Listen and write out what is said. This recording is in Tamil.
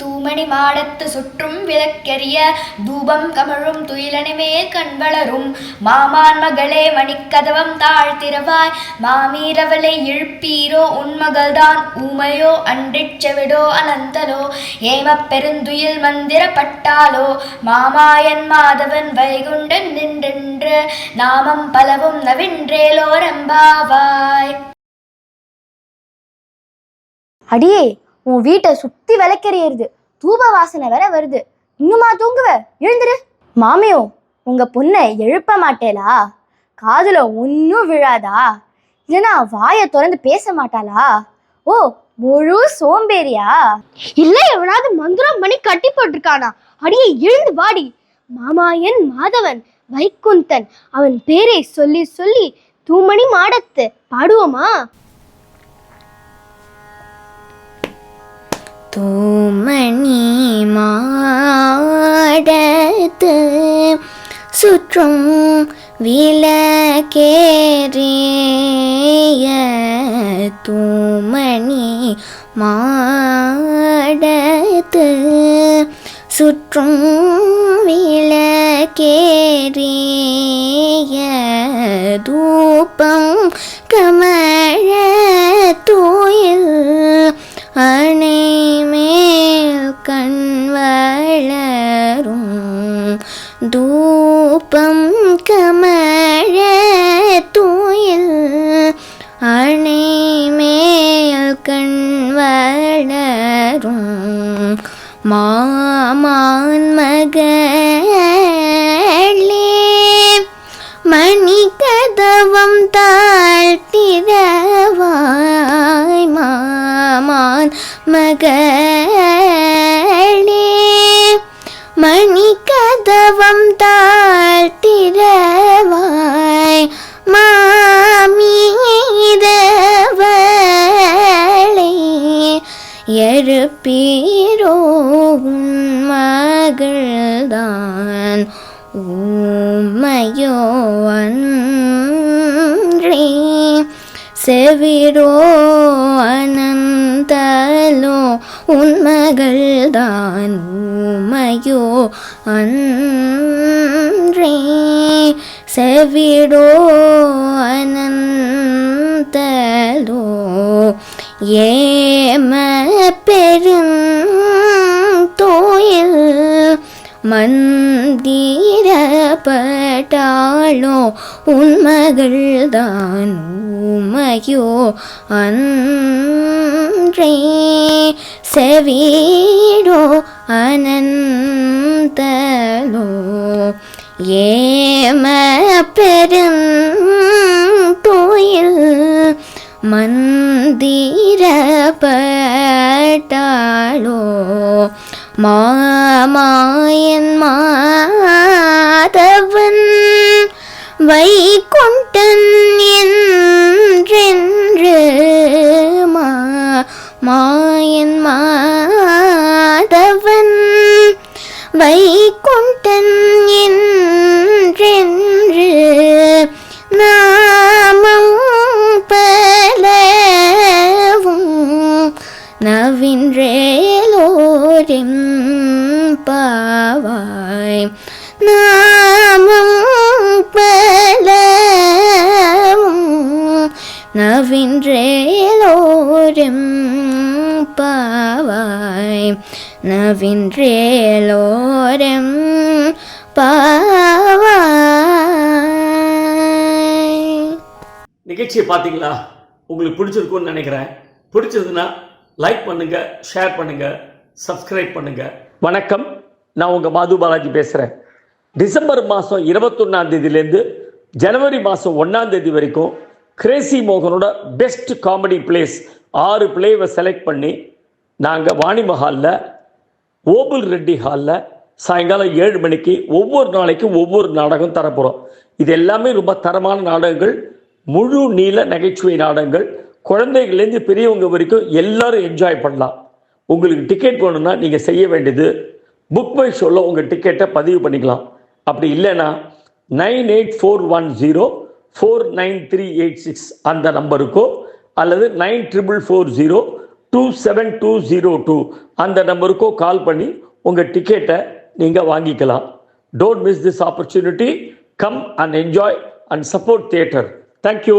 தூமணி மாடத்து சுற்றும் விளக்கெறிய தூபம் கமழும் துயிலனை மேல் கண் வளரும். மாமான் மகளே மணிக்கதவம் தாழ்த்திரவாய் மாமீரவளை இழுப்பீரோ உன்மகள்தான் ஊமையோ அன்றிச்செவிடோ அனந்தலோ ஏம பெருந்துயில் மந்திர பட்டாலோ மாமாயன் மாதவன் வைகுண்டன் நின்றென்று. நாமம் பலவும் நவின்றேலோரம்பாவாய் அடியே உன் வீட்டை சுத்தி விளக்கறியது தூப வாசனை வேற வருது. இன்னுமா தூங்குவ? எழுந்துரு. மாமியோ உங்க பொண்ணை எழுப்ப மாட்டேலா காதுல ஒன்னும் விழாதா? இல்லனா வாயை திறந்து பேச மாட்டாளா? ஓ முழு சோம்பேறியா? இல்ல எவனாவது மந்திரம் பண்ணி கட்டி போட்டிருக்கானா? அடியே எழுந்து வாடி. மாமாயன் மாதவன் வைகுந்தன் அவன் பேரை சொல்லி சொல்லி தூமணி மாடத்து. பாடுவோமா? தூமணி மாடத்து சுற்றும் விளக்கேறிய தூமணி மாடத்து சுற்றும் விளக்கேறிய தூபம் கமழ தூயில் தூபம் கமழ தூயில் அணைமேல் கண் வளரும். மாமான் மகளே மணி கதவம் தாழ்த்திட செவிரோ அனந்தலோ உன் மகள்தான் ஊமையோ அன்றே. செவிடோ அனந்தலோ ஏ மந்திரப்பட்டாளோ உன் மகள்தான் ஊமையோ அன்றே. செவீடோ அனந்தலோ ஏம பெரும் பெருந்தோயில் மந்திரப்பட்டாளோ மாமாயன் மாதவன் வைகுண்டன் என்றென்று மா மாயன் மாதவன் வைகுண்டன் என்றென்று நாமம் பலவும் நவின்றேலோ பாவாய் நாமம் பலவும் நவின்றேலோரிம் பாவாய் நவின்றேலோரம் பாவாய் நிகழ்ச்சியை பார்த்தீங்களா? உங்களுக்கு பிடிச்சிருக்கும்னு நினைக்கிறேன். பிடிச்சதுன்னா லைக் பண்ணுங்கள் ஷேர் பண்ணுங்கள் சப்ஸ்கிரைப் பண்ணுங்க. வணக்கம். நான் உங்க மாது பாலாஜி பேசுறேன். டிசம்பர் மாதம் இருபத்தொன்னாம் தேதியிலேருந்து ஜனவரி மாதம் ஒன்றாந்தேதி வரைக்கும் கிரேசி மோகனோட பெஸ்ட் காமெடி பிளேஸ் ஆறு பிளேவை செலக்ட் பண்ணி நாங்கள் வாணி மஹாலில் ஓபுல் ரெட்டி ஹாலில் சாயங்காலம் ஏழு மணிக்கு ஒவ்வொரு நாளைக்கும் ஒவ்வொரு நாடகம் தரப்போகிறோம் இது எல்லாமே ரொம்ப தரமான நாடகங்கள். முழு நீள நகைச்சுவை நாடகங்கள். குழந்தைகள்லேருந்து பெரியவங்க வரைக்கும் எல்லாரும் என்ஜாய் பண்ணலாம். உங்களுக்கு டிக்கெட் வேணும்னா நீங்கள் செய்ய வேண்டியது புக் பை ஷோவில் உங்கள் டிக்கெட்டை பதிவு பண்ணிக்கலாம். அப்படி இல்லைன்னா nine eight four one zero four nine three eight six அந்த நம்பருக்கோ அல்லது nine triple four zero two seven two zero two அந்த நம்பருக்கோ கால் பண்ணி உங்கள் டிக்கெட்டை நீங்கள் வாங்கிக்கலாம். Don't miss this opportunity come and enjoy and support theatre thank you